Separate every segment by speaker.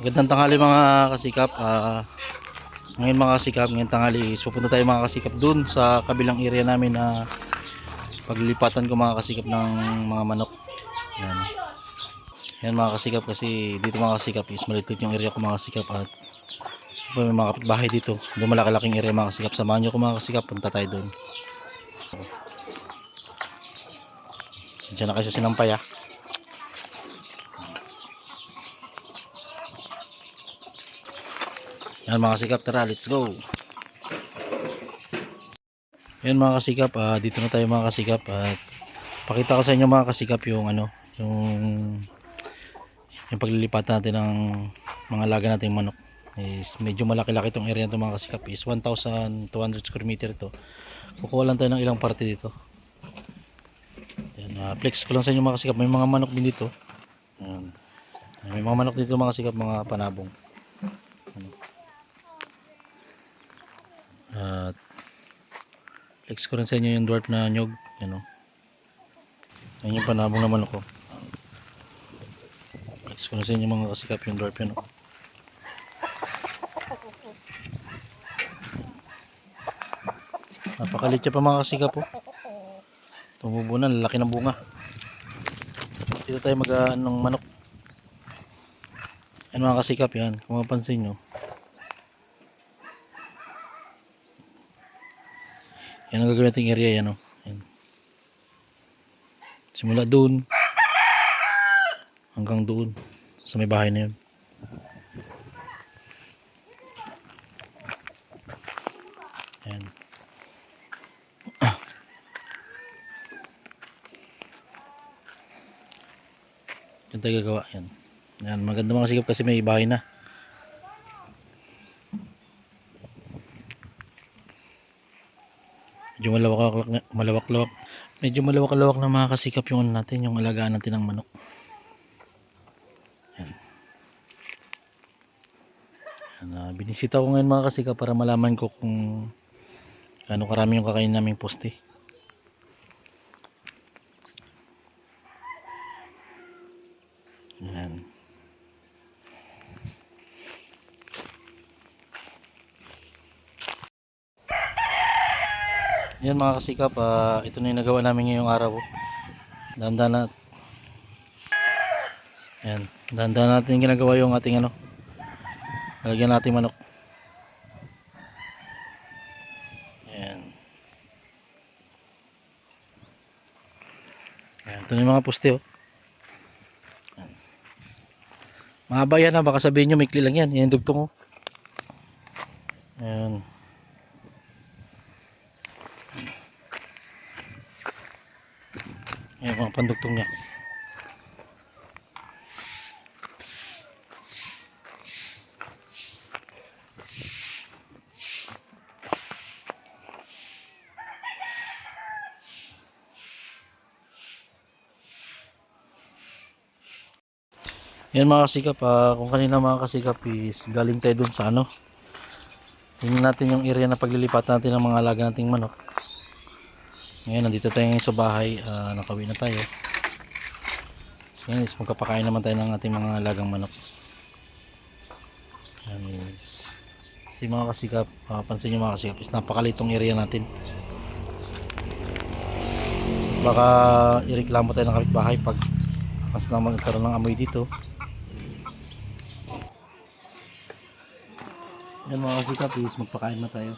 Speaker 1: Magandang tanghali mga kasikap. Ah, ngayon mga kasikap, ngayon tanghali is pupunta tayo mga kasikap dun sa kabilang area namin na paglilipatan ko mga kasikap ng mga manok. Yan. Yan mga kasikap kasi dito mga kasikap is maliit yung area ko mga kasikap at may mga kapitbahay dito. Doon malaki-laking area mga kasikap. Samahan nyo ko mga kasikap. Punta tayo doon. Diyan na kayo sa sinampay ah. Yan mga kasikap, tara, let's go. Yan mga kasikap, ah, dito na tayo mga kasikap at pakita ko sa inyo mga kasikap yung ano, yung yung paglilipat natin ng mga laga nating manok. Is medyo malaki-laki itong area nito mga kasikap. Is 1,200 square meter ito kukuha lang tayo ng ilang parte dito. Yan, ah, flex ko lang sa inyo mga kasikap. May mga manok din dito. Ayan. may mga manok dito mga kasikap mga panabong flex ko rin sa inyo yung dwarf na nyog yan o yan yung panabong na manok ko flex ko rin sa inyo mga kasikap yung dwarf yan o napakalit siya pa mga kasikap po tumubo na lalaki ng bunga. Dito tayo mag uh, ng manok. Yan mga kasikap yan. Kung mapansin nyo Yan ang gagawin nating area yan o. Yan. Simula doon hanggang doon sa may bahay na yun. Yan. Yan tayo gagawa yan. Yan, maganda mga sikap kasi may bahay na. Medyo malawak-lawak na, malawak-lawak. Medyo malawak-lawak na mga kasikap yung ano natin, yung alagaan natin ng manok. Yan. Yan, ah, binisita ko ngayon mga kasikap para malaman ko kung ano karami yung kakain naming poste. Yan mga kasikap, ah, ito na yung nagawa namin ngayong araw. Danda na. Yan, danda natin ginagawa yung ating ano. Lalagyan natin manok. Yan. Yan, ito na yung mga poste oh. Yan. Mahaba ha, baka sabihin nyo mikli lang yan. Yan yung dugtong oh. Yan. Yan mga pandugtong niya. Yan mga kasikap, ah, kung kanina mga kasikap is galing tayo dun sa ano. Tingnan natin yung area na paglilipat natin ng mga alaga nating manok. Ngayon, nandito tayo ngayon sa bahay. ah, nakauwi na tayo. So, ngayon is magkapakain naman tayo ng ating mga alagang manok. Yan is... Kasi mga kasikap, uh, pansin nyo mga kasikap, is napakalitong area natin. Baka ireklamo tayo ng kapitbahay pag mas na magkaroon ng amoy dito. Yan mga kasikap, is magpakain na tayo.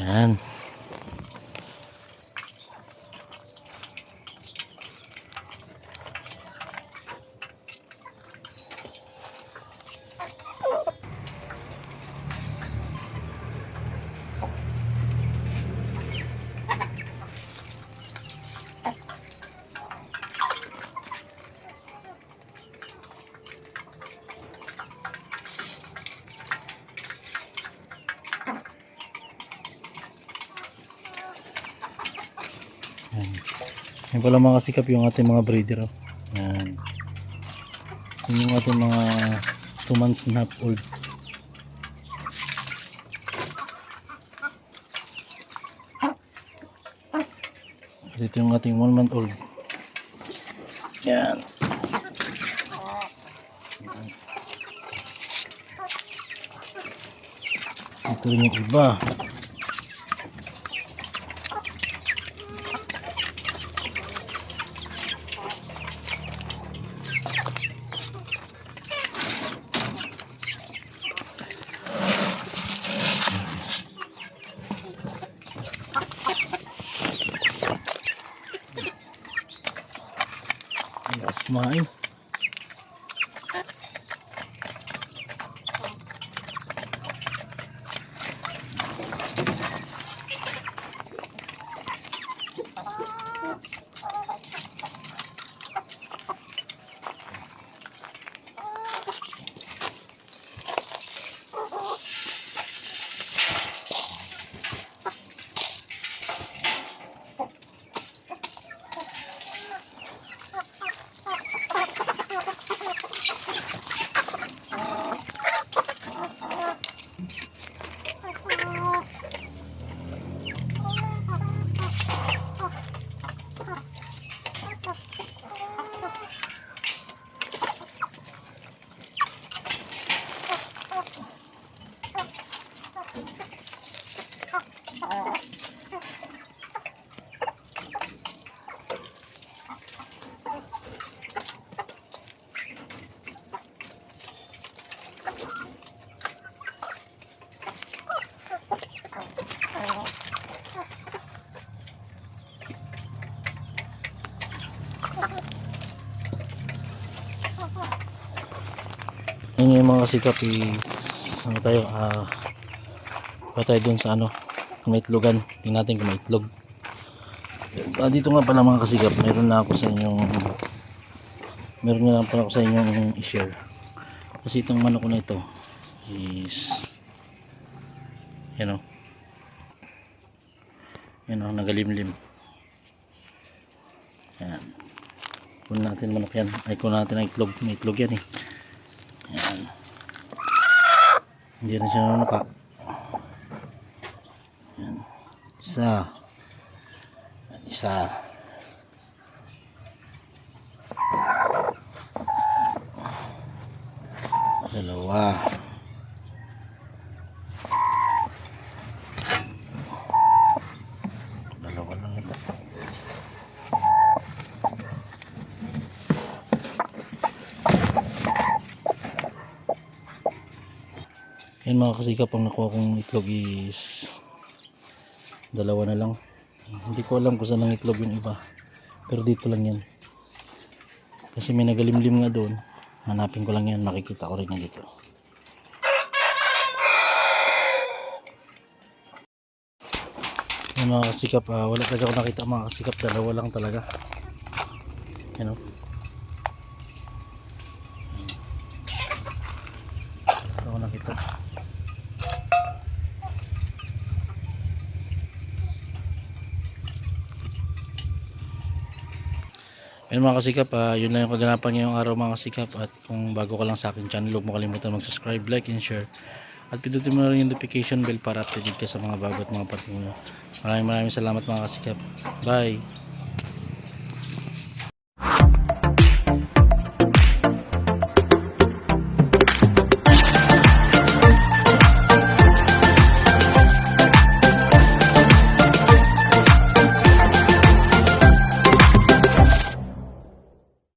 Speaker 1: Yan. Yan pala mga kasikap yung ating mga breeder. Oh. Yan. Yan yung ating mga 2 months and half old. Kasi ito yung ating 1 month old. Yan. Ito rin yung iba. Kumain. Yun yung mga kasikap is ano tayo ah uh, tayo dun sa ano may itlogan tingnan natin kung may itlog ah, dito nga pala mga kasikap meron na ako sa inyong meron na lang pala ako sa inyong i-share. Kasi itong manok na ito is yan o yan o nagalimlim. Yan kunin natin manok yan. Ay kunin natin ang itlog. May itlog yan eh. Yan hindi na siya nanuka yan isa. Isa. Dalawa lang ito yan mga kasikap ang nakuha kong itlog is dalawa na lang. Hindi ko alam kung saan ang itlog yung iba pero dito lang yan. Kasi may nagalimlim nga doon. Hanapin ko lang yan makikita ko rin yan dito. Yan mga kasikap ah, wala talaga ako nakita. Mga kasikap dalawa lang talaga. Yan o Wala ako nakita Ayun mga kasikap, ah, yun lang yung kaganapan ngayong araw mga kasikap at kung bago ka lang sa akin channel, huwag mo kalimutan mag-subscribe, like, and share. At pindutin mo na rin yung notification bell para updated ka sa mga bago at mga parting mo. Maraming maraming salamat mga kasikap. Bye!